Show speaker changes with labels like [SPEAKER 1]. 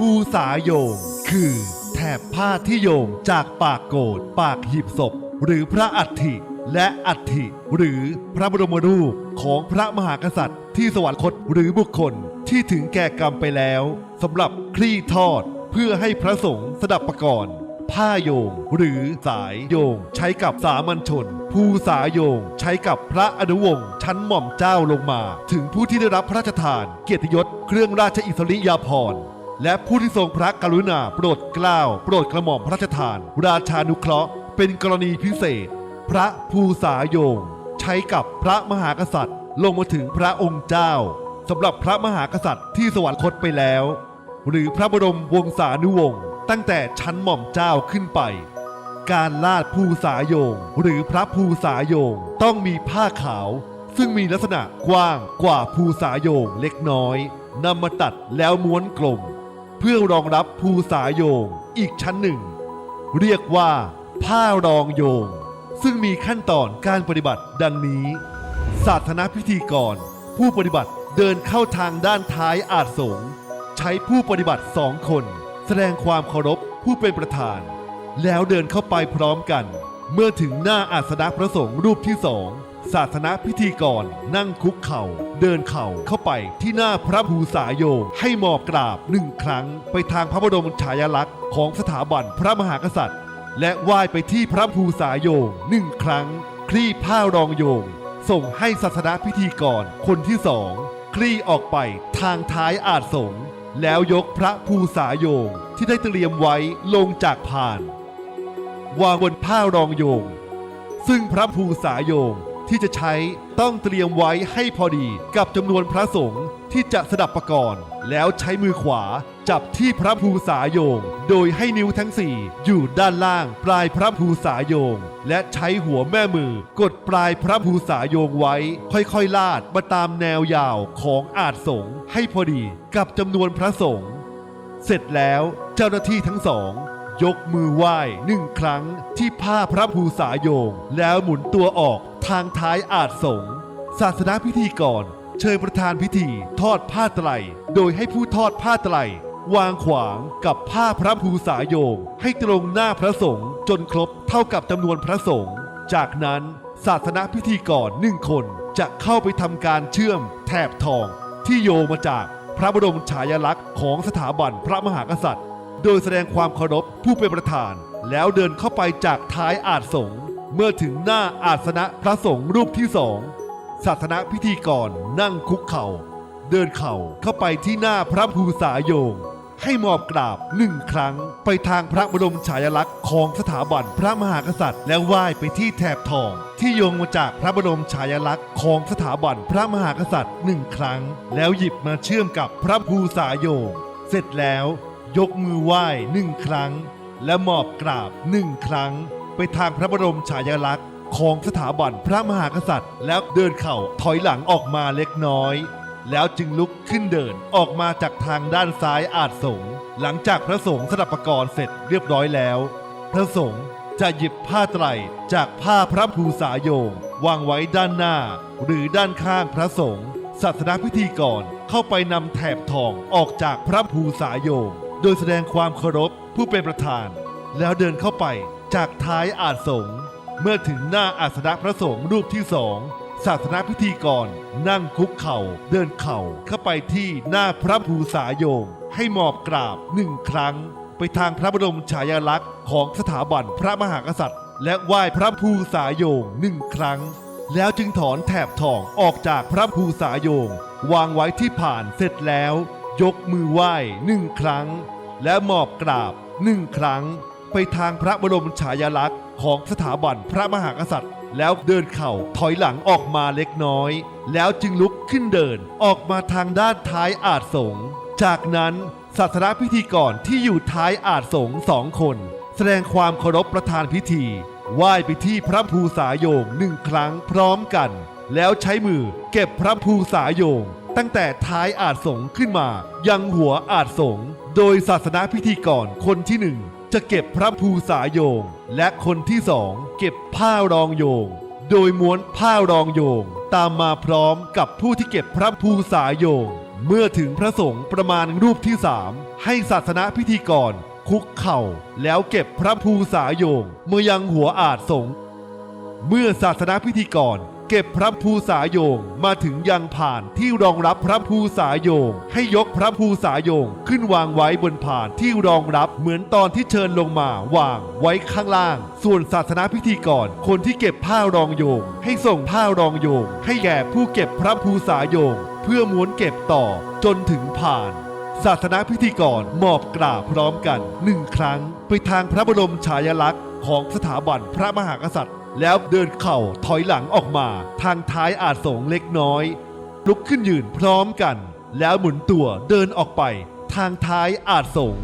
[SPEAKER 1] ภูสาโยง คือแถบผ้าที่โยงจากปากโกดปากหีบศพ หรือพระอัฐิ และอัฐิ หรือพระบรมรูปของพระมหากษัตริย์ ที่สวรรคตหรือบุคคลที่ถึงแก่กรรมไปแล้วสำหรับคลี่ทอดเพื่อให้พระสงฆ์สดับประกรณ์ผ้าโยง หรือสายโยง ใช้กับสามัญชน ผู้สายโยง ใช้กับพระอนุวงศ์ชั้นหม่อมเจ้าลงมา ถึงผู้ที่ได้รับพระราชทาน เกียรติยศเครื่องราชอิสริยาภรณ์ และผู้ที่ทรงพระกรุณาโปรดเกล้าโปรดกระหม่อมพระราชทาน ราชานุเคราะห์เป็นกรณีพิเศษ พระภูสาโยง ใช้กับพระมหากษัตริย์ ลงมาถึงพระองค์เจ้าสำหรับพระมหากษัตริย์ที่สวรรคตไปแล้ว หรือพระบรมวงศานุวงศ์ตั้งแต่ชั้นหม่อมเจ้าขึ้นไป การลาดภูสาโยง หรือพระภูสาโยงต้องมีผ้าขาว ซึ่งมีลักษณะกว้างกว่าภูสาโยงเล็กน้อยนำมาตัดแล้วม้วนกลม เพื่อรองรับภูสาโยงอีกชั้นหนึ่ง เรียกว่า ผ้ารองโยง ซึ่งมีขั้นตอนการปฏิบัติดังนี้ ศาสนพิธีกร ผู้ปฏิบัติเดินเข้าทางด้านท้ายอาจสงใช้ผู้ปฏิบัติสองคน แสดงความเคารพผู้เป็นประธาน แล้วเดินเข้าไปพร้อมกัน เมื่อถึงหน้าอาสนะพระสงฆ์รูปที่สอง ศาสนพิธีกร นั่งคุกเข่า เดินเข่าเข้าไปที่หน้าพระภูสาโยงให้หมอบกราบหนึ่งครั้ง ไปทางพระบรมฉายาลักษณ์ของสถาบันพระมหากษัตริย์ และไหว้ไปที่พระภูสาโยงหนึ่งครั้ง คลี่ผ้ารองโยง ส่งให้ศาสนพิธีกรคนที่สองคลี่ออกไปทางท้ายอาจสงแล้วยกพระภูสาโยงที่ได้เตรียมไว้ลงจากพาน วางบนผ้ารองโยง ซึ่งพระภูสาโยง ที่จะใช้ต้องเตรียมไว้ให้พอดีกับจำนวนพระสงฆ์ที่จะสดับประกรณ์แล้วใช้มือขวาจับที่พระภูสาโยง โดยให้นิ้วทั้งสี่อยู่ด้านล่างปลายพระภูสาโยง และใช้หัวแม่มือกดปลายพระภูสาโยงไว้ ค่อยๆ ลาดมาตามแนวยาวของอาจสงให้พอดีกับจำนวนพระสงฆ์เสร็จแล้วเจ้าหน้าที่ทั้งสองยกมือไหว้หนึ่งครั้งที่ผ้าพระภูษาโยง แล้วหมุนตัวออก ทางท้ายอาจสงศาสนาพิธีกร เชิญประธานพิธีทอดผ้าไตร โดยให้ผู้ทอดผ้าไตร วางขวางกับผ้าพระภูษาโยง ให้ตรงหน้าพระสงฆ์จนครบเท่ากับจำนวนพระสงฆ์จากนั้นศาสนาพิธีกรหนึ่งคนจะเข้าไปทำการเชื่อมแถบทอง ที่โยงมาจากพระบรมฉายาลักษณ์ของสถาบันพระมหากษัตริย์ โดยแสดงความเคารพผู้เป็นประธาน แล้วเดินเข้าไปจากท้ายอาจสงฆ์ เมื่อถึงหน้าอาสนะพระสงฆ์รูปที่สองศาสนาพิธีกรนั่งคุกเข่า เดินเข่าเข้าไปที่หน้าพระภูษาโยง ให้มอบกราบหนึ่งครั้ง ไปทางพระบรมฉายาลักษณ์ของสถาบันพระมหากษัตริย์ แล้วไหว้ไปที่แถบทอง ที่โยงมาจากพระบรมฉายาลักษณ์ของสถาบันพระมหากษัตริย์หนึ่งครั้ง แล้วหยิบมาเชื่อมกับพระภูษาโยง เสร็จแล้ว ยกมือไหว้หนึ่งครั้ง และมอบกราบหนึ่งครั้ง ไปทางพระบรมฉายาลักษณ์ของสถาบันพระมหากษัตริย์ แล้วเดินเข่าถอยหลังออกมาเล็กน้อย แล้วจึงลุกขึ้นเดินออกมาจากทางด้านซ้ายอาจสงฆ์หลังจากพระสงฆ์สดับประกรณ์เสร็จเรียบร้อยแล้ว พระสงฆ์จะหยิบผ้าไตรจากผ้าพระภูษาโยงวางไว้ด้านหน้า หรือด้านข้างพระสงฆ์ศาสนาพิธีกรเข้าไปนำแถบทองออกจากพระภูษาโยงโดยแสดงความเคารพผู้เป็นประธาน แล้วเดินเข้าไป จากท้ายอาสงฆ์เมื่อถึงหน้าอาสนะพระสงฆ์รูปที่สองศาสนาพิธีกร นั่งคุกเข่า เดินเข่าเข้าไปที่หน้าพระภูษาโยงให้หมอบกราบหนึ่งครั้ง ไปทางพระบรมฉายาลักษณ์ของสถาบันพระมหากษัตริย์ และไหว้พระภูษาโยงหนึ่งครั้ง แล้วจึงถอนแถบทองออกจากพระภูษาโยง วางไว้ที่ผ่านเสร็จแล้ว ยกมือไหว้หนึ่งครั้ง และหมอบกราบหนึ่งครั้ง ไปทางพระบรมฉายาลักษณ์ของสถาบันพระมหากษัตริย์ แล้วเดินเข่าถอยหลังออกมาเล็กน้อย แล้วจึงลุกขึ้นเดินออกมาทางด้านท้ายอาจสง จากนั้นศาสนาพิธีกรที่อยู่ท้ายอาจสงสองคน แสดงความเคารพประธานพิธีไหว้ไปที่พระภูษาโยงหนึ่งครั้งพร้อมกัน แล้วใช้มือเก็บพระภูษาโยง ตั้งแต่ท้ายอาจสงขึ้นมา ยังหัวอาจสง โดยศาสนาพิธีกรคนที่หนึ่ง จะเก็บพระภูษาโยง และคนที่สองเก็บผ้ารองโยง โดยม้วนผ้ารองโยง ตามมาพร้อมกับผู้ที่เก็บพระภูษาโยง เมื่อถึงพระสงฆ์ประมาณรูปที่สามให้ศาสนาพิธีกรคุกเข่าแล้วเก็บพระภูษาโยงเมายังหัวอาจสง เมื่อศาสนาพิธีกร เก็บพระภูษาโยงมาถึงยังผ่านที่รองรับพระภูษาโยง ให้ยกพระภูษาโยงขึ้นวางไว้บนผ่านที่รองรับเหมือนตอนที่เชิญลงมาวางไว้ข้างล่าง ส่วนศาสนาพิธีกรคนที่เก็บผ้ารองโยง ให้ส่งผ้ารองโยง ให้แก่ผู้เก็บพระภูษาโยง เพื่อม้วนเก็บต่อจนถึงผ่านศาสนาพิธีกรมอบกราบพร้อมกันหนึ่งครั้ง ไปทางพระบรมฉายาลักษณ์ของสถาบันพระมหากษัตริย์ แล้วเดินเข่าถอยหลังออกมา ทางท้ายอาจสงเล็กน้อย ลุกขึ้นยืนพร้อมกัน แล้วหมุนตัวเดินออกไป ทางท้ายอาจสง์